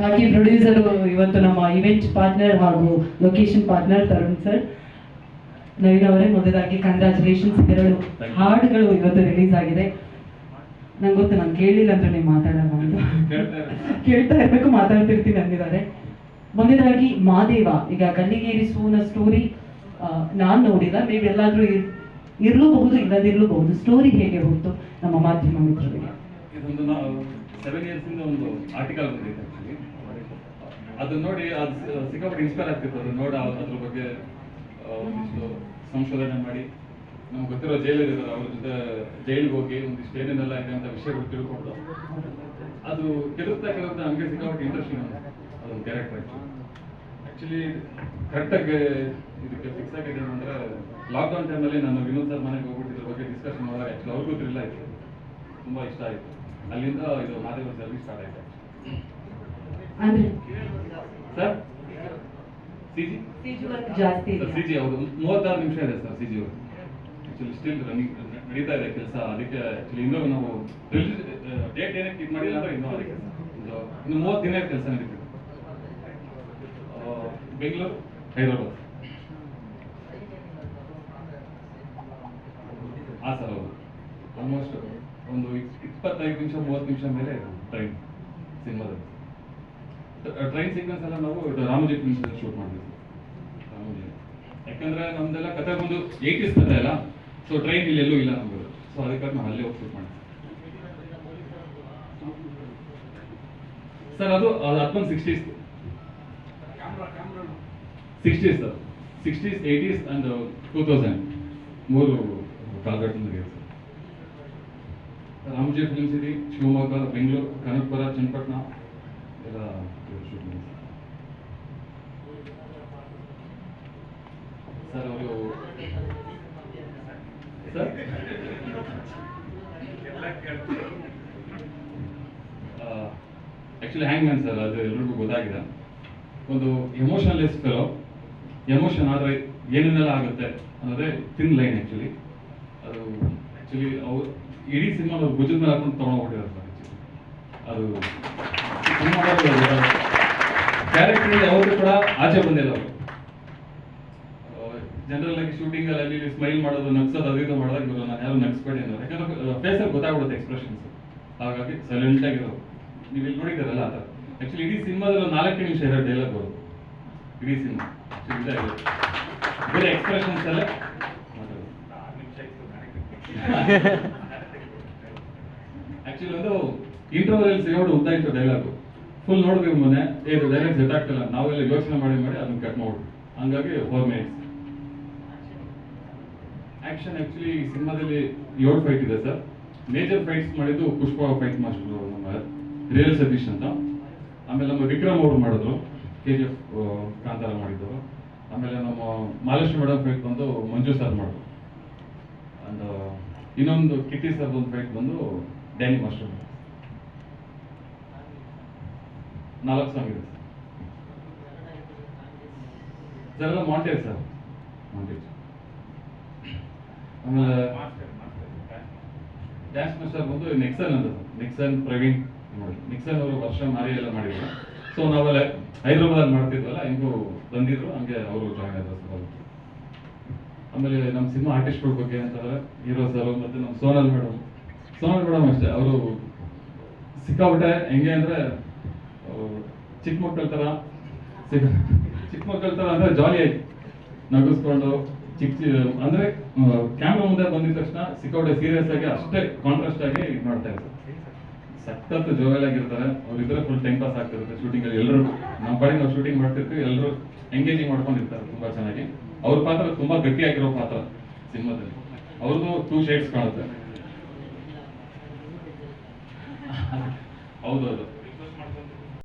ಹಾಗೆ ಪ್ರೊಡ್ಯೂಸರ್ ಇವತ್ತು ನಮ್ಮ ಇವೆಂಟ್ ಪಾರ್ಟ್ನರ್ ಹಾಗೂ location partner Tarun sir Naveen ಅವರೇ ಮೊದಲಾಗಿ ಕಂಗ್ರ್ಯಾಚುಲೇಷನ್ಸ್ ಎರಡು ಹಾಡುಗಳು ಇವತ್ತು ರಿಲೀಸ್ ಆಗಿದೆ. ನಂಗೆ ಗೊತ್ತು ನಾನು ಕೇಳಿಲ್ಲ ಅಂತ ನೀವು ಮಾತಾಡೋಣ ಅಂತ. ಕೇಳ್ತಾ ಇರಬೇಕು. ಮಾತಾಡ್ತಿರ್ತೀನಿ ಅಂದಿದ್ದಾರೆ. ಮೊದಲಾಗಿ ಮಾದೇವ ಈಗ ಗಲ್ಲಿಗೇರಿ ಸೂನ ಸ್ಟೋರಿ ನಾನು ನೋಡಿಲ್ಲ ನೀವು ಎಲ್ಲಾದ್ರೂ ಇರ್ ಇರ್ಲೂಬಹುದು ಇಲ್ಲದಿರ್ಲೂಬಹುದು. ಸ್ಟೋರಿ ಹೇಗೆ ಹೋಯ್ತು ನಮ್ಮ ಮಾಧ್ಯಮ ಮಿತ್ರರಿಗೆ? ಸೆವೆನ್ ಇಯರ್ಸ್ ಇಂದ ಒಂದು ಆರ್ಟಿಕಲ್ ಬಂದಿದೆ ಆ್ಯಕ್ಚುಲಿ ಅದನ್ನ ನೋಡಿ, ಅದು ಸಿಕ್ಕಾಪಟ್ಟೆ ಇನ್ಸ್ಪೈರ್ ಆಗ್ತಿತ್ತು ಅದು ನೋಡ, ಅದ್ರ ಬಗ್ಗೆ ಒಂದಿಷ್ಟು ಸಂಶೋಧನೆ ಮಾಡಿ. ನಮ್ಗೆ ಗೊತ್ತಿರೋ ಜೈಲರ್ ಇದ್ದಾರೆ ಅವ್ರ ಜೊತೆ ಜೈಲಿಗೆ ಹೋಗಿ ಒಂದಿಷ್ಟು ಏನೇನೆಲ್ಲ ಇದೆ ಅಂತ ವಿಷಯಗಳು ತಿಳ್ಕೊಂಡು. ಅದು ಕೆಡುತ್ತಾ ಕೆಡುತ್ತಾ ನಮಗೆ ಸಿಕ್ಕಾಪಟ್ಟೆ ಇಂಟ್ರೆಸ್ಟಿಂಗ್ ಅದೊಂದು ಕ್ಯಾರೆಕ್ಟರ್ ಆ್ಯಕ್ಚುಲಿ ಕರೆಕ್ಟಾಗಿ ಇದಕ್ಕೆ ಫಿಕ್ಸ್ ಆಗಿದೆ ಅಂದ್ರೆ ಲಾಕ್ಡೌನ್ ಟೈಮಲ್ಲಿ ನಾನು ವಿನೋದ್ ಸರ್ ಮನೆಗೆ ಹೋಗ್ಬಿಟ್ಟಿದ್ರ ಬಗ್ಗೆ ಡಿಸ್ಕಷನ್ ಮಾಡಿದಾಗ ಆಕ್ಚುಲಿ ಅವ್ರಿಗೂ ಥ್ರಿಲ್ ಆಯ್ತು. ತುಂಬಾ ಇಷ್ಟ ಆಯ್ತು. ಅಲ್ಲಿಂದ ಇದು ಮಾದೇವ ಸರ್ವಿಸ್ ಸ್ಟಾರ್ಟ್ ಆಯ್ತು. ಸರ್ ಸಿ ಜಿ ಸಿಜು ಜಾಸ್ತಿ ಇದೆ ಸಿ ಜಿ ಹೌದು. ಮೂವತ್ತಾರು ನಿಮಿಷ ಇದೆ ಸರ್ ಸಿ ಜಿ ಅವರು ಆಕ್ಚುಲಿ ಸ್ಟಿಲ್ ರನ್ನಿಂಗ್ ನಡೀತಾ ಇದೆ ಕೆಲಸ. ಅದಕ್ಕೆ ಆಕ್ಚುಲಿ ಇನ್ನೂ ನಾವು ಡೇಟ್ ಏನಕ್ಕೆ ಇದು ಮಾಡಿಲ್ಲ ಅಂದ್ರೆ ಇನ್ನೂ ಅದಕ್ಕೆ. ಇನ್ನು ಮೂವತ್ತು ದಿನ ಕೆಲಸ ನಡೀತಿದೆ. ಬೆಂಗಳೂರು ಹೈದರಾಬಾದ್. ಹಾಂ ಸರ್ ಹೌದು. ಇಪ್ಪತ್ತೈದು ನಿಮಿಷ, ಮೂವತ್ತು ನಿಮಿಷ ಮೇಲೆ ಟ್ರೈನ್ ಸಿನಿಮಾದಲ್ಲಿ. ಟ್ರೈನ್ ಸೀಕ್ವೆನ್ಸ್ ಎಲ್ಲ ನಾವು ರಾಮೋಜಿ ಫಿಲ್ಮ್ಸ್ ಶೂಟ್ ಮಾಡಿದ್ವಿ ರಾಮೋಜಿ. ಯಾಕಂದ್ರೆ ನಮ್ದೆಲ್ಲ ಕತೆ ಬಂದು ಏಯ್ಟೀಸ್ ಕತೆ ಅಲ್ಲ ಸೊ ಟ್ರೈನ್ ಇಲ್ಲಿ ಎಲ್ಲೂ ಇಲ್ಲ ನಮ್ಗೆ ಸೊ ಅದಕ್ಕಾಗಿ ನಾವು ಅಲ್ಲೇ ಹೋಗಿ ಶೂಟ್ ಮಾಡಿದ್ವಿ ಸರ್, ಅದು ಅದು ಹತ್ತೊಂದು sixties sixties sir sixties eighties and two thousand ಮೂರು ಕಾಲಘಟ್ಟದಲ್ಲಿ ರಾಮೋಜಿ ಫಿಲ್ಮ್ ಸಿಟಿ ಶಿವಮೊಗ್ಗ, ಬೆಂಗಳೂರು ಕನಕಪುರ ಚನ್ನಪಟ್ಟಣ ಎಲ್ಲ ಶೂಟಿಂಗ್ ಸರ್, ಅವರು sir? Actually hang man sir, ಅದು ಎಲ್ರಿಗೂ ಗೊತ್ತಾಗಿದೆ. ಒಂದು ಎಮೋಷನ್ಲೆಸ್ ಫೆಲೋ ಎಮೋಷನ್ ಆದರೆ ಏನೇನೆಲ್ಲ ಆಗುತ್ತೆ ಅನ್ನೋದೇ ತಿನ್ ಲೈನ್ ಆ್ಯಕ್ಚುಲಿ ಅದು ಆ್ಯಕ್ಚುಲಿ ಅವ್ರು ಇಡೀ ಸಿನಿಮಾ ಅವ್ರು ಭುಜದ ಮೇಲೆ ಹಾಕೊಂಡು ತಗೊಂಡು ಸರ್ ಅದು ಕ್ಯಾರೆಕ್ಟರ್ ಯಾವತ್ತೂ ಕೂಡ ಆಚೆ ಬಂದಿಲ್ಲ ಅವರು. ಜನರಲ್ ಆಗಿ ಶೂಟಿಂಗ್ ಅಲ್ಲಿ ಅಲ್ಲಿ ಸ್ಮೈಲ್ ಮಾಡೋದು ನಗ್ಸೋದು ಅದು ಇದು ಮಾಡಿದಾಗ ಇವರು ನಾನು ಯಾರು ನಗ್ಸ್ಬೇಡಿ ಅನ್ನೋದು ಯಾಕಂದ್ರೆ ಫೇಸಲ್ಲಿ ಗೊತ್ತಾಗ್ಬಿಡುತ್ತೆ ಎಕ್ಸ್ಪ್ರೆಷನ್ಸ್ ಹಾಗಾಗಿ ಸೈಲೆಂಟ್ ಆಗಿರೋ ನೀವು ಇಲ್ಲಿ ನೋಡಿದ್ದೀರಲ್ಲ ಆ ಥರ. ಆಕ್ಚುಲಿ ಇಡೀ ಸಿನಿಮಾದಲ್ಲಿ ನಾಲ್ಕೇ ನಿಮಿಷ ಇರೋ ಡೈಲಾಗ್ ಬರೋದು ಇಡೀ ಸಿನಿಮಾ. ಬೇರೆ ಎಕ್ಸ್ಪ್ರೆಷನ್ಸ್ ಎಲ್ಲ ಆಕ್ಚುಲಿ ಒಂದು ಇಂಟರ್ವಲ್ ಸಿಗೋಡು ಉದ್ದ ಇತ್ತು ಡೈಲಾಗು ಫುಲ್ ನೋಡಿದ್ವಿ ಮೊನ್ನೆ ಇದು ಡೈಲಾಗ್ ಸೆಟ್ ಆಗ್ತಿಲ್ಲ. ನಾವೆಲ್ಲ ಯೋಚನೆ ಮಾಡಿ ಮಾಡಿ ಅದನ್ನ ಕಟ್ ಮಾಡ್ಬಿಟ್ಟು. ಹಂಗಾಗಿ ಫೋರ್ ಮಿನಿಟ್ಸ್ ಆಕ್ಷನ್ ಆಕ್ಚುಲಿ ಸಿನಿಮಾದಲ್ಲಿ ಏಳು ಫೈಟ್ ಇದೆ ಸರ್. ಮೇಜರ್ ಫೈಟ್ಸ್ ಮಾಡಿದ್ದು ಪುಷ್ಪ ಫೈಟ್ ಮಾಸ್ಟರ್ ನಮ್ಮ ರಿಯಲ್ ಸತೀಶ್ ಅಂತ. ಆಮೇಲೆ ನಮ್ಮ ವಿಕ್ರಮ್ ಅವರು ಮಾಡಿದ್ರು. ಕೆ ಜಿ ಎಫ್ ಕಾಂತಾರ ಮಾಡಿದ್ರು ಆಮೇಲೆ ನಮ್ಮ ಮಹಾಲಕ್ಷ್ಮಿ ಮೇಡಮ್ ಫೈಟ್ ಬಂದು ಮಂಜು ಸರ್ ಮಾಡಿದ್ರು. ಅಂಡ್ ಇನ್ನೊಂದು ಕಿಟ್ಟಿ ಸರ್ ಒಂದು ಫೈಟ್ ಬಂದು ಡ್ಯಾನಿ ಮಾಸ್ಟರ್ ನಾಲ್ಕು ಸಾಂಗ್ ಇದೆ ಸರ್ ಎಲ್ಲ ಮಾಂಟೇಜ್ ಸರ್ ಮಾಂಟೇಜ್ ಆಮೇಲೆ ಡ್ಯಾನ್ಸ್ ಮಾಸ್ಟರ್ ಬಂದು ನೆಕ್ಸನ್ ಅಂತ ನೆಕ್ಸನ್ ಪ್ರವೀಣ್ ನೋಡಿ. ನೆಕ್ಸನ್ ಅವರು ವರ್ಷ ಮಾರಿ ಎಲ್ಲ ಮಾಡಿದ್ರು. ಸೊ ನಾವೆಲ್ಲ ಹೈದ್ರಾಬಾದ್ ಮಾಡ್ತಿದ್ವಲ್ಲ ಹೆಂಗು ಬಂದಿದ್ರು ಹಂಗೆ ಅವರು ಜಾಯ್ನ್ ಆದ್ರು ಸರ್. ಆಮೇಲೆ ನಮ್ಮ ಸಿನಿಮಾ ಆರ್ಟಿಸ್ಟ್ಗಳ ಬಗ್ಗೆ ಅಂತಂದ್ರೆ ಹೀರೋ ಸರ್ ಮತ್ತೆ ನಮ್ಮ ಸೋನಲ್ ಮೇಡಮ್ ಸೋನಲ್ ಮೇಡಮ್ ಅಷ್ಟೇ, ಅವರು ಸಿಕ್ಕಾಪಟ್ಟೆ ಹೆಂಗೆ ಅಂದ್ರೆ ಚಿಕ್ಕ ಮಕ್ಕಳ ಥರ ಚಿಕ್ಕ ಮಕ್ಕಳ ಥರ ಅಂದ್ರೆ ಜಾಲಿ ಆಯ್ತು ನಗಿಸ್ಕೊಂಡು, ಚಿಕ್ಕ ಅಂದ್ರೆ ಕ್ಯಾಮ್ರಾ ಮುಂದೆ ಬಂದಿದ ತಕ್ಷಣ ಸಿಕ್ಕಾಪಟ್ಟೆ ಸೀರಿಯಸ್ ಆಗಿ ಅಷ್ಟೇ ಕಾಂಟ್ರಾಸ್ಟ್ ಆಗಿ ಮಾಡ್ತಾ ಇರ್ತಾರೆ ಸಖತ್ ಜೋವೆಲ್ ಆಗಿರ್ತಾರೆ. ಅವ್ರಿದ್ರೆ ಫುಲ್ ಟೈಮ್ ಪಾಸ್ ಆಗ್ತಿರುತ್ತೆ ಶೂಟಿಂಗಲ್ಲಿ ಎಲ್ಲರೂ ನಮ್ಮ ಕಡೆ ನಾವು ಶೂಟಿಂಗ್ ಮಾಡ್ತಿರ್ತೀವಿ ಎಲ್ಲರೂ ಎಂಗೇಜಿಂಗ್ ಮಾಡ್ಕೊಂಡಿರ್ತಾರೆ ತುಂಬಾ ಚೆನ್ನಾಗಿ. ಅವ್ರ ಪಾತ್ರ ತುಂಬಾ ಗಟ್ಟಿಯಾಗಿರೋ ಪಾತ್ರ ಸಿನಿಮಾದಲ್ಲಿ. ಅವ್ರದ್ದು ಟೂ ಶೇಡ್ಸ್ ಕಾಣುತ್ತೆ. ಹೌದೌದು